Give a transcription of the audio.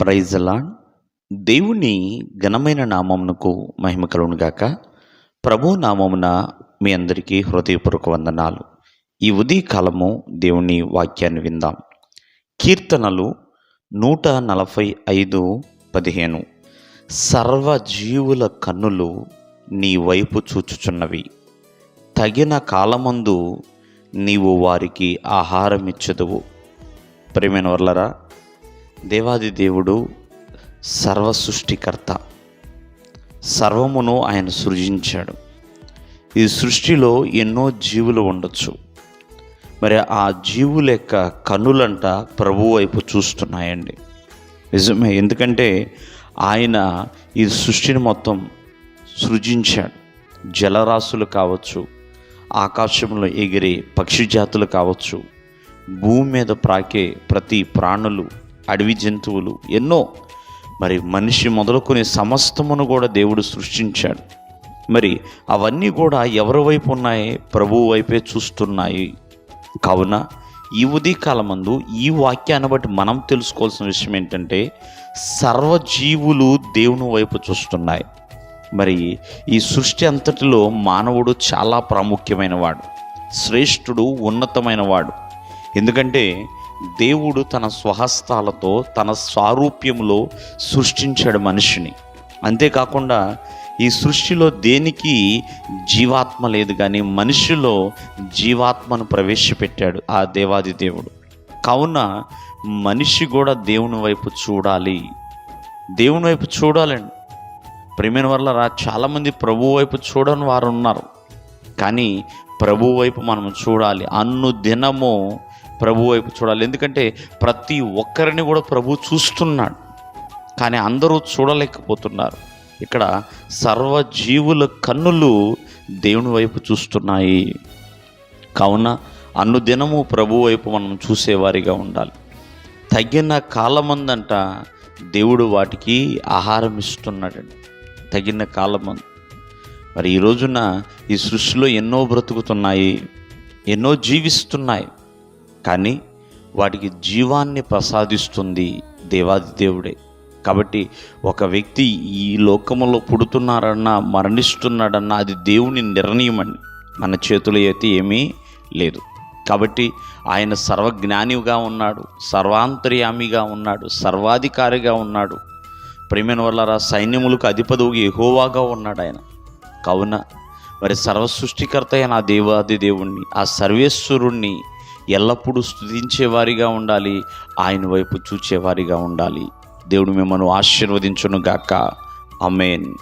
ప్రైజలా దేవుని ఘనమైన నామమునకు మహిమ కలుగును ప్రభు నామమున మీ అందరికీ హృదయపూర్వక వందనాలు. ఈ ఉదయకాలము దేవుని వాక్యాన్ని విందాం. కీర్తనలు నూట నలభై ఐదు పదిహేను. సర్వజీవుల కన్నులు నీ వైపు చూచుచున్నవి. తగిన కాలమందు నీవు వారికి ఆహారమిచ్చదువు. ప్రేమైన వర్లరా దేవాది దేవుడు సర్వ సృష్టికర్త సర్వమును ఆయన సృజించాడు. ఈ సృష్టిలో ఎన్నో జీవులు ఉండొచ్చు. మరి ఆ జీవుల యొక్క కన్నులంట ప్రభు వైపు చూస్తున్నాయండి. నిజమే ఎందుకంటే ఆయన ఈ సృష్టిని మొత్తం సృజించాడు. జలరాశులు కావచ్చు ఆకాశంలో ఎగిరే పక్షి జాతులు కావచ్చు భూమి మీద ప్రాకే ప్రతి ప్రాణులు అడవి జంతువులు ఎన్నో. మరి మనిషి మొదలుకొని సమస్తమును కూడా దేవుడు సృష్టించాడు. మరి అవన్నీ కూడా ఎవరి వైపు ఉన్నాయి? ప్రభువు వైపే చూస్తున్నాయి. కావున ఈ ఉదయకాలమందు ఈ వాక్యాన్ని బట్టి మనం తెలుసుకోవాల్సిన విషయం ఏంటంటే సర్వజీవులు దేవుని వైపు చూస్తున్నాయి. మరి ఈ సృష్టి అంతటిలో మానవుడు చాలా ప్రాముఖ్యమైన వాడు శ్రేష్ఠుడు ఉన్నతమైన వాడు ఎందుకంటే దేవుడు తన స్వహస్తాలతో తన స్వారూప్యంలో సృష్టించాడు మనిషిని. అంతేకాకుండా ఈ సృష్టిలో దేనికి జీవాత్మ లేదు కానీ మనిషిలో జీవాత్మను ప్రవేశపెట్టాడు ఆ దేవాది దేవుడు. కావున మనిషి కూడా దేవుని వైపు చూడాలి. దేవుని వైపు చూడాలండి. ప్రేమిన వల్ల రా చాలామంది ప్రభు వైపు చూడని వారు ఉన్నారు. కానీ ప్రభు వైపు మనం చూడాలి. అన్ను దినము ప్రభు వైపు చూడాలి. ఎందుకంటే ప్రతి ఒక్కరిని కూడా ప్రభు చూస్తున్నాడు. కానీ అందరూ చూడలేకపోతున్నారు. ఇక్కడ సర్వజీవుల కన్నులు దేవుని వైపు చూస్తున్నాయి. కావున అన్నదినము ప్రభు వైపు మనం చూసేవారిగా ఉండాలి. తగిన కాలమందంట దేవుడు వాటికి ఆహారం ఇస్తున్నాడండి. తగిన కాలమందు. మరి ఈ రోజున ఈ సృష్టిలో ఎన్నో బ్రతుకుతున్నాయి. ఎన్నో జీవిస్తున్నాయి. కానీ వాటికి జీవాన్ని ప్రసాదిస్తుంది దేవాది దేవుడే. కాబట్టి ఒక వ్యక్తి ఈ లోకములో పుడుతున్నారన్నా మరణిస్తున్నాడన్నా అది దేవుని నిర్ణయమని మన చేతులు అయితే ఏమీ లేదు. కాబట్టి ఆయన సర్వజ్ఞానిగా ఉన్నాడు సర్వాంతర్యామిగా ఉన్నాడు సర్వాధికారిగా ఉన్నాడు. ప్రేమైన వల్ల సైన్యములకు అధిపతువు ఎహోవాగా ఉన్నాడు ఆయన. కావున మరి సర్వ సృష్టికర్త అయిన ఆ దేవాది దేవుణ్ణి ఆ సర్వేశ్వరుణ్ణి ఎల్లప్పుడూ స్థుతించేవారిగా ఉండాలి ఆయన వైపు చూచేవారిగా ఉండాలి. దేవుడు మిమ్మల్ని ఆశీర్వదించును గాక అమేన్